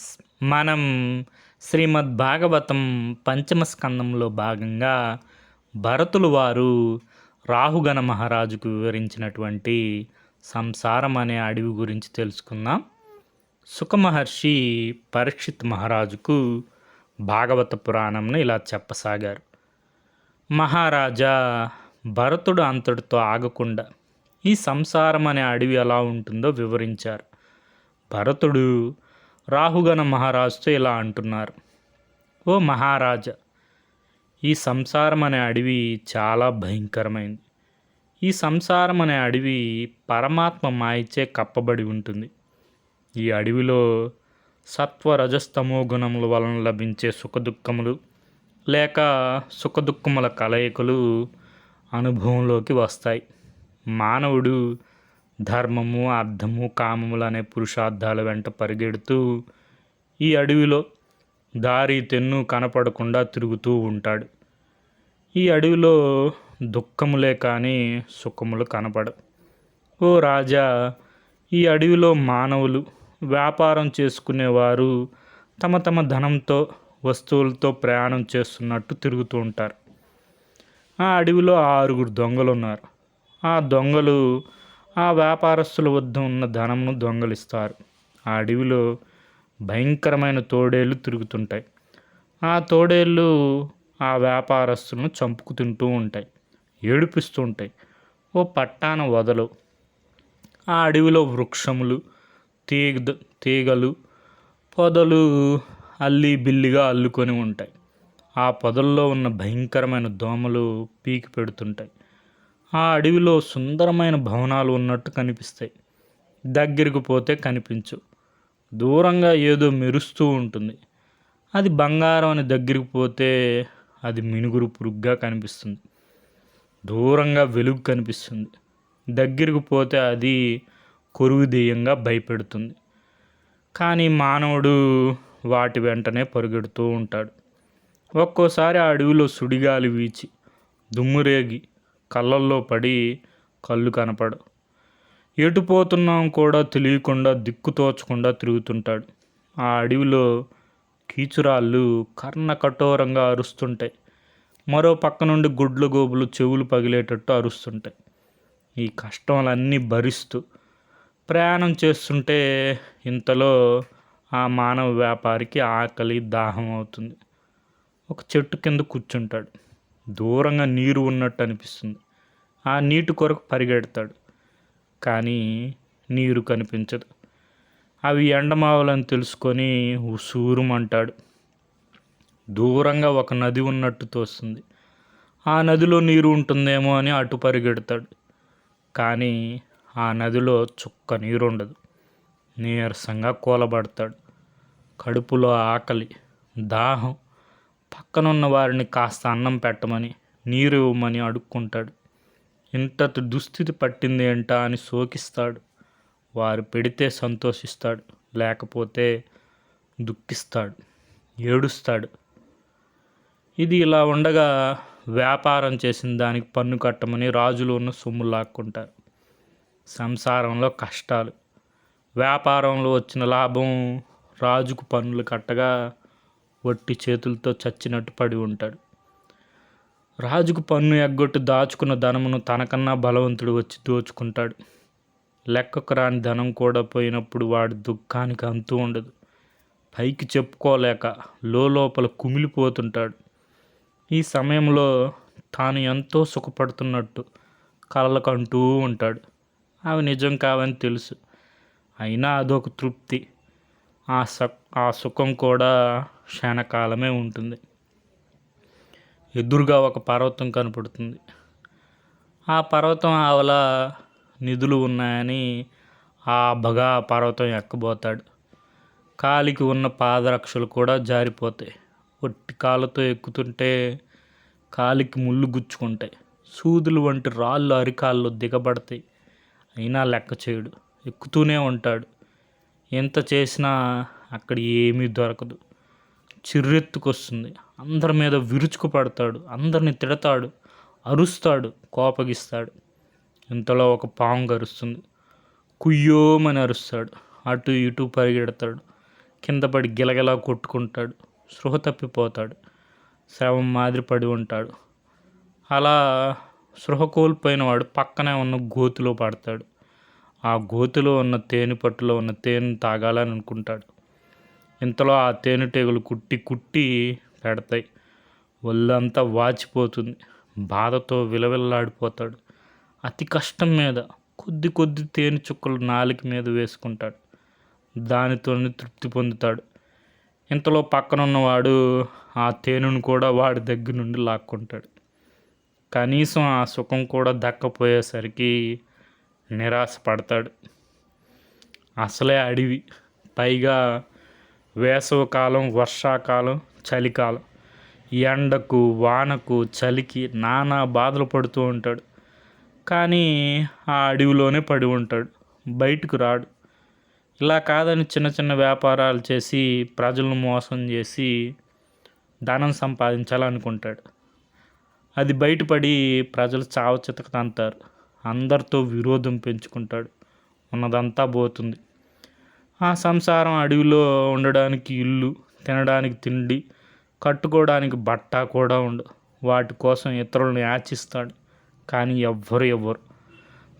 Friends మనం శ్రీమద్ భాగవతం పంచమ స్కందంలో భాగంగా భరతులు వారు రాహుగణ మహారాజుకు వివరించినటువంటి సంసారం అనే అడవి గురించి తెలుసుకుందాం. సుఖమహర్షి పరీక్షిత్ మహారాజుకు భాగవత పురాణంను ఇలా చెప్పసాగారు. మహారాజా భరతుడు అంతటితో ఆగకుండా ఈ సంసారం అనే అడవి ఎలా ఉంటుందో వివరించారు. భరతుడు రాహుగణ మహారాజుతో ఇలా అంటున్నారు. ఓ మహారాజా ఈ సంసారం అనే అడవి చాలా భయంకరమైంది. ఈ సంసారం అనే అడవి పరమాత్మ మాయిచే కప్పబడి ఉంటుంది. ఈ అడవిలో సత్వ రజస్తమో గుణముల వలన లభించే సుఖదుఖములు లేక సుఖదుఖముల కలయికలు అనుభవంలోకి వస్తాయి. మానవుడు ధర్మము అర్థము కామములు అనే పురుషార్థాల వెంట పరిగెడుతూ ఈ అడవిలో దారి తెన్ను కనపడకుండా తిరుగుతూ ఉంటాడు. ఈ అడవిలో దుఃఖములే కానీ సుఖములు కనపడవు. ఓ రాజా ఈ అడవిలో మానవులు వ్యాపారం చేసుకునేవారు తమ తమ ధనంతో వస్తువులతో ప్రయాణం చేస్తున్నట్టు తిరుగుతూ ఉంటారు. ఆ అడవిలో ఆరుగురు దొంగలు ఉన్నారు ఆ దొంగలు ఆ వ్యాపారస్తుల వద్ద ఉన్న ధనంను దొంగలిస్తారు. ఆ అడవిలో భయంకరమైన తోడేళ్ళు తిరుగుతుంటాయి. ఆ తోడేళ్ళు ఆ వ్యాపారస్తులను చంపుకు తింటూ ఉంటాయి ఏడిపిస్తూ ఉంటాయి. ఓ పట్టాన వదలు ఆ అడవిలో వృక్షములు తీగ తీగలు పొదలు అల్లి బిల్లిగా అల్లుకొని ఉంటాయి. ఆ పొదల్లో ఉన్న భయంకరమైన దోమలు పీకి పెడుతుంటాయి. ఆ అడవిలో సుందరమైన భవనాలు ఉన్నట్టు కనిపిస్తాయి. దగ్గరికి పోతే కనిపించు. దూరంగా ఏదో మెరుస్తూ ఉంటుంది. అది బంగారం అని దగ్గరికి పోతే అది మినుగురు పురుగ్గా కనిపిస్తుంది. దూరంగా వెలుగు కనిపిస్తుంది. దగ్గరికి పోతే అది కొరువు దెయ్యంగా భయపెడుతుంది. కానీ మానవుడు వాటి వెంటనే పరుగెడుతూ ఉంటాడు. ఒక్కోసారి ఆ అడవిలో సుడిగాలి వీచి దుమ్మురేగి కళ్ళల్లో పడి కళ్ళు కనపడు. ఎటు పోతున్నాం కూడా తెలియకుండా దిక్కు తోచకుండా తిరుగుతుంటాడు. ఆ అడవిలో కీచురాళ్ళు కర్ణ కఠోరంగా అరుస్తుంటాయి. మరో పక్క నుండి గుడ్ల గోబులు చెవులు పగిలేటట్టు అరుస్తుంటాయి. ఈ కష్టాలన్నీ భరిస్తూ ప్రయాణం చేస్తుంటే ఇంతలో ఆ మానవ వ్యాపారికి ఆకలి దాహం అవుతుంది. ఒక చెట్టు కింద కూర్చుంటాడు. దూరంగా నీరు ఉన్నట్టు అనిపిస్తుంది. ఆ నీటి కొరకు పరిగెడతాడు. కానీ నీరు కనిపించదు. అవి ఎండమావలని తెలుసుకొని ఉసూరుమంటాడు. దూరంగా ఒక నది ఉన్నట్టు తోస్తుంది. ఆ నదిలో నీరు ఉంటుందేమో అని అటు పరిగెడతాడు. కానీ ఆ నదిలో చుక్క నీరు ఉండదు నీరసంగా కూలబడతాడు. కడుపులో ఆకలి దాహం పక్కనున్న వారిని కాస్త అన్నం పెట్టమని నీరు ఇవ్వమని అడుక్కుంటాడు. ఇంతటి దుస్థితి పట్టింది ఏంటా అని సోకిస్తాడు వారు పెడితే సంతోషిస్తాడు లేకపోతే దుఃఖిస్తాడు ఏడుస్తాడు. ఇది ఇలా ఉండగా వ్యాపారం చేసిన దానికి పన్ను కట్టమని రాజులు ఉన్న సొమ్ము లాక్కుంటారు. సంసారంలో కష్టాలు. వ్యాపారంలో వచ్చిన లాభం రాజుకు పన్నులు కట్టగా వట్టి చేతులతో చచ్చినట్టు పడి ఉంటాడు. రాజుకు పన్ను ఎగ్గొట్టి దాచుకున్న ధనమును తనకన్నా బలవంతుడు వచ్చి దోచుకుంటాడు. లెక్కకు రాని ధనం కూడా పోయినప్పుడు వాడి దుఃఖానికి అంతు ఉండదు. పైకి చెప్పుకోలేక లోపల కుమిలిపోతుంటాడు. ఈ సమయంలో తాను ఎంతో సుఖపడుతున్నట్టు కలలకు అంటూ ఉంటాడు. అవి నిజం కావని తెలుసు. అయినా అదొక తృప్తి. ఆ స ఆ సుఖం కూడా క్షణకాలమే ఉంటుంది. ఎదురుగా ఒక పర్వతం కనపడుతుంది. ఆ పర్వతం ఆవల నిధులు ఉన్నాయని ఆ బగా పర్వతం ఎక్కబోతాడు. కాలికి ఉన్న పాదరక్షలు కూడా జారిపోతాయి. ఒట్టి కాళ్ళతో ఎక్కుతుంటే కాలికి ముళ్ళు గుచ్చుకుంటాయి. సూదులు వంటి రాళ్ళు అరికాల్లో దిగబడతాయి. అయినా లెక్క చేయడు. ఎక్కుతూనే ఉంటాడు. ఎంత చేసినా అక్కడ ఏమీ దొరకదు. చిర్రెత్తుకొస్తుంది. అందరి మీద విరుచుకు పడతాడు అందరిని తిడతాడు అరుస్తాడు కోపగిస్తాడు. ఇంతలో ఒక పాము అరుస్తుంది కుయ్యోమని అరుస్తాడు. అటు ఇటు పరిగెడతాడు. కింద పడి గిలగిలా కొట్టుకుంటాడు. సృహ తప్పిపోతాడు. శవం మాదిరి పడి ఉంటాడు. అలా సృహ కోల్పోయిన వాడు పక్కనే ఉన్న గోతిలో పడతాడు. ఆ గోతిలో ఉన్న తేనె పట్టులో ఉన్న తేనె తాగాలని అనుకుంటాడు. ఇంతలో ఆ తేనెటీగలు కుట్టి కుట్టి పెడతాయి. ఒళ్ళంతా వాచిపోతుంది. బాధతో విలవిల్లాడిపోతాడు. అతి కష్టం మీద కొద్ది కొద్ది తేనె చుక్కలు నాలుక మీద వేసుకుంటాడు. దానితోనే తృప్తి పొందుతాడు. ఇంతలో పక్కనున్నవాడు ఆ తేనెను కూడా వాడి దగ్గర నుండి లాక్కుంటాడు. కనీసం ఆ సుఖం కూడా దక్కపోయేసరికి నిరాశ పడతాడు అసలే అడవి. పైగా వేసవకాలం వర్షాకాలం చలికాలం. ఎండకు వానకు చలికి నానా బాధలు పడుతూ ఉంటాడు. కానీ ఆ అడవిలోనే పడి ఉంటాడు. బయటకు రాడు. ఇలా కాదని చిన్న చిన్న వ్యాపారాలు చేసి ప్రజలను మోసం చేసి ధనం సంపాదించాలనుకుంటాడు. అది బయటపడి ప్రజలు చావచితక చితకతంతారు అందరితో విరోధం పెంచుకుంటాడు. ఉన్నదంతా పోతుంది. ఆ సంసారం అడవిలో ఉండడానికి ఇల్లు తినడానికి తిండి కట్టుకోవడానికి బట్ట కూడా ఉండదు వాటి కోసం ఇతరులను యాచిస్తాడు. కానీ ఎవ్వరు ఎవ్వరు.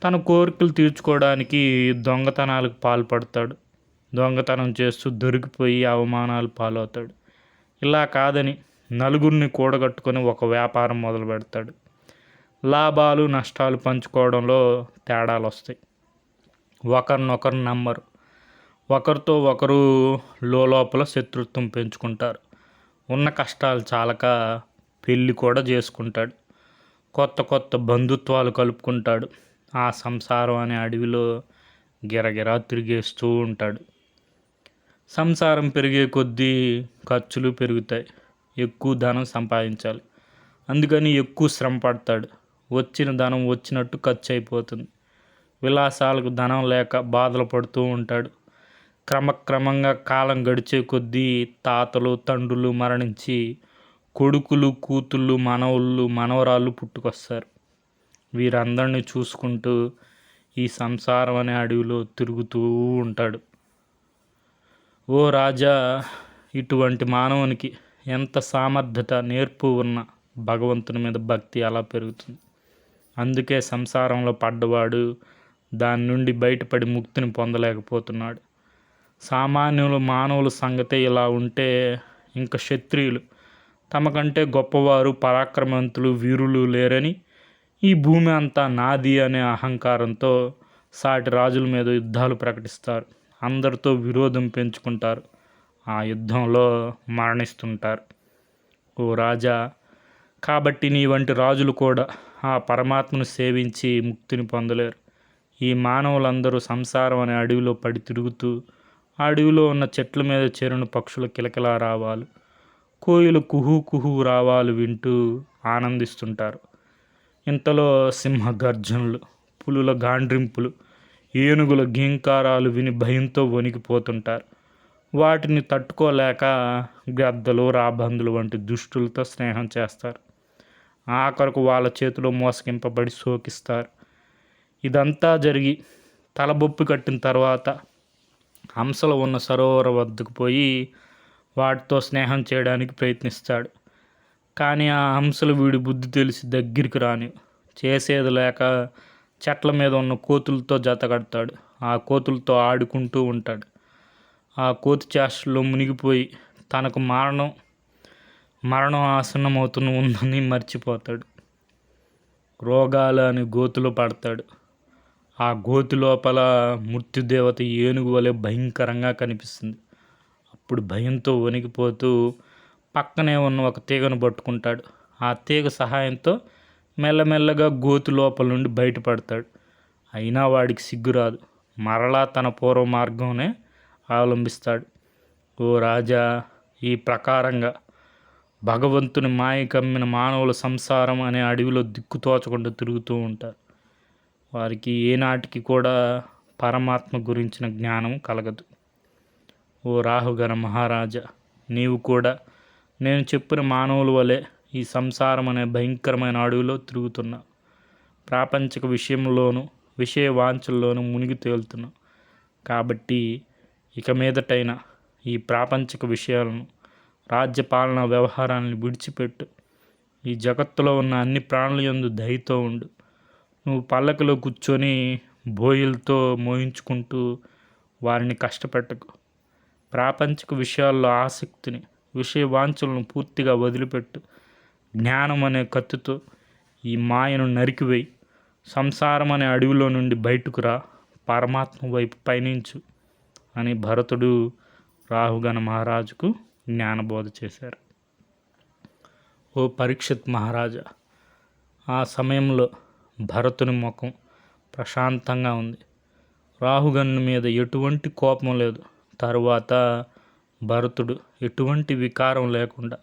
తన కోరికలు తీర్చుకోవడానికి దొంగతనాలకు పాల్పడతాడు. దొంగతనం చేస్తూ దొరికిపోయి అవమానాలు పాలవుతాడు. ఇలా కాదని నలుగురిని కూడగట్టుకొని ఒక వ్యాపారం మొదలు పెడతాడు. లాభాలు నష్టాలు పంచుకోవడంలో తేడాలు వస్తాయి ఒకరినొకరు నమ్మరు. ఒకరితో ఒకరు లోపల శత్రుత్వం పెంచుకుంటారు. ఉన్న కష్టాలు చాలక పెళ్ళి కూడా చేసుకుంటాడు. కొత్త కొత్త బంధుత్వాలు కలుపుకుంటాడు. ఆ సంసారం అనే అడవిలో గిరగిరా తిరిగేస్తూ ఉంటాడు. సంసారం పెరిగే కొద్దీ ఖర్చులు పెరుగుతాయి. ఎక్కువ ధనం సంపాదించాలి. అందుకని ఎక్కువ శ్రమ పడతాడు. వచ్చిన ధనం వచ్చినట్టు ఖర్చు అయిపోతుంది. విలాసాలకు ధనం లేక బాధలు పడుతూ ఉంటాడు. క్రమక్రమంగా కాలం గడిచే కొద్దీ తాతలు తండ్రులు మరణించి కొడుకులు కూతుళ్ళు మనవళ్ళు మనవరాళ్ళు పుట్టుకొస్తారు. వీరందరిని చూసుకుంటూ ఈ సంసారం అనే అడవిలో తిరుగుతూ ఉంటాడు. ఓ రాజా ఇటువంటి మానవునికి ఎంత సామర్థ్యత నేర్పు ఉన్న భగవంతుని మీద భక్తి అలా పెరుగుతుంది. అందుకే సంసారంలో పడ్డవాడు దాని నుండి బయటపడి ముక్తిని పొందలేకపోతున్నాడు. సామాన్యులు మానవుల సంగతే ఇలా ఉంటే ఇంకా క్షత్రియులు తమకంటే గొప్పవారు పరాక్రమవంతులు వీరులు లేరని ఈ భూమి అంతా నాది అనే అహంకారంతో సాటి రాజుల మీద యుద్ధాలు ప్రకటిస్తారు. అందరితో విరోధం పెంచుకుంటారు. ఆ యుద్ధంలో మరణిస్తుంటారు. ఓ రాజా కాబట్టి నీ వంటి రాజులు కూడా ఆ పరమాత్మను సేవించి ముక్తిని పొందలేరు. ఈ మానవులందరూ సంసారం అనే అడవిలో పడి తిరుగుతూ అడవిలో ఉన్న చెట్ల మీద చేరిన పక్షుల కిలకిలా రావాలు. కోయిలు కుహు కుహు రావాలు వింటూ ఆనందిస్తుంటారు. ఇంతలో సింహ గర్జనలు పులుల గాండ్రింపులు ఏనుగుల గీంకారాలు విని భయంతో వణికిపోతుంటారు. వాటిని తట్టుకోలేక గద్దలు రాబందులు వంటి దుష్టులతో స్నేహం చేస్తారు. ఆఖరకు వాళ్ళ చేతిలో మోసగింపబడి సోకిస్తారు ఇదంతా జరిగి తలబొప్పి కట్టిన తర్వాత హంసలు ఉన్న సరోవర వద్దకు పోయి వాటితో స్నేహం చేయడానికి ప్రయత్నిస్తాడు. కానీ ఆ హంసలు వీడి బుద్ధి తెలిసి దగ్గరికి రాని చేసేది లేక చెట్ల మీద ఉన్న కోతులతో జతకడతాడు ఆ కోతులతో ఆడుకుంటూ ఉంటాడు. ఆ కోతి చేష్టలో మునిగిపోయి తనకు మరణం మరణం ఆసన్నమవుతున్న ఉందని మర్చిపోతాడు. రోగాలు అని గోతులు పడతాడు. ఆ గోతి లోపల మృత్యుదేవత ఏనుగు వలె భయంకరంగా కనిపిస్తుంది. అప్పుడు భయంతో వణికిపోతూ పక్కనే ఉన్న ఒక తీగను పట్టుకుంటాడు. ఆ తీగ సహాయంతో మెల్లమెల్లగా గోతి లోపల నుండి బయటపడతాడు. అయినా వాడికి సిగ్గురాదు మరలా తన పూర్వ మార్గంనే అవలంబిస్తాడు. ఓ రాజా ఈ ప్రకారంగా భగవంతుని మాయ కమ్మిన మానవుల సంసారం అనే అడవిలో దిక్కుతోచకుండా తిరుగుతూ ఉంటారు. వారికి ఏనాటికి కూడా పరమాత్మ గురించిన జ్ఞానం కలగదు. ఓ రాహుగణ మహారాజా నీవు కూడా నేను చెప్పిన మానవుల వలె ఈ సంసారం అనే భయంకరమైన అడవిలో తిరుగుతున్నా. ప్రాపంచిక విషయంలోనూ విషయ వాంఛల్లోనూ మునిగి తేలుతున్నా. కాబట్టి ఇక మీదటైనా ఈ ప్రాపంచిక విషయాలను రాజ్యపాలన వ్యవహారాన్ని విడిచిపెట్టు. ఈ జగత్తులో ఉన్న అన్ని ప్రాణుల యందు దయతో ఉండు. నువ్వు పల్లకిలో కూర్చొని బోయిలతో మోయించుకుంటూ వారిని కష్టపెట్టకు. ప్రాపంచిక విషయాల్లో ఆసక్తిని విషయ వాంఛలను పూర్తిగా వదిలిపెట్టు. జ్ఞానం అనే కత్తుతో ఈ మాయను నరికివేయి. సంసారం అనే అడవిలో నుండి బయటకు రా పరమాత్మ వైపు పయనించు అని భరతుడు రాహుగణ మహారాజుకు జ్ఞానబోధ చేశారు. ఓ పరీక్షిత్ మహారాజా ఆ సమయంలో భరతుని ముఖం ప్రశాంతంగా ఉంది. రాహుగన్ను మీద ఎటువంటి కోపం లేదు. తరువాత భరతుడు ఎటువంటి వికారం లేకుండా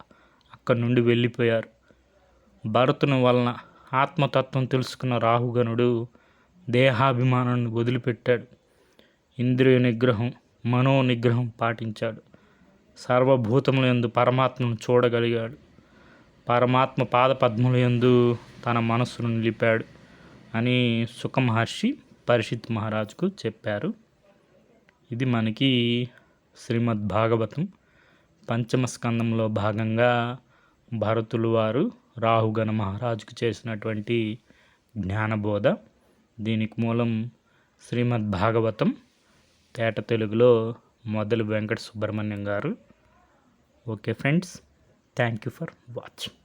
అక్కడి నుండి వెళ్ళిపోయారు. భరతుని వలన ఆత్మతత్వం తెలుసుకున్న రాహుగనుడు దేహాభిమానాన్ని వదిలిపెట్టాడు. ఇంద్రియ నిగ్రహం మనో నిగ్రహం పాటించాడు. సర్వభూతముల యందు పరమాత్మను చూడగలిగాడు. పరమాత్మ పాదపద్ముల యందు తన మనస్సును నిలిపాడు. అని సుఖ మహర్షి పరిషిత్ మహారాజుకు చెప్పారు. ఇది మనకి శ్రీమద్ భాగవతం. పంచమ స్కందంలో భాగంగా భరతులు వారు రాహుగణ మహారాజుకు చేసినటువంటి జ్ఞానబోధ. దీనికి మూలం శ్రీమద్ భాగవతం. తేట తెలుగులో మొదలు Venkata Subrahmanyam garu. Okay friends thank you for watching.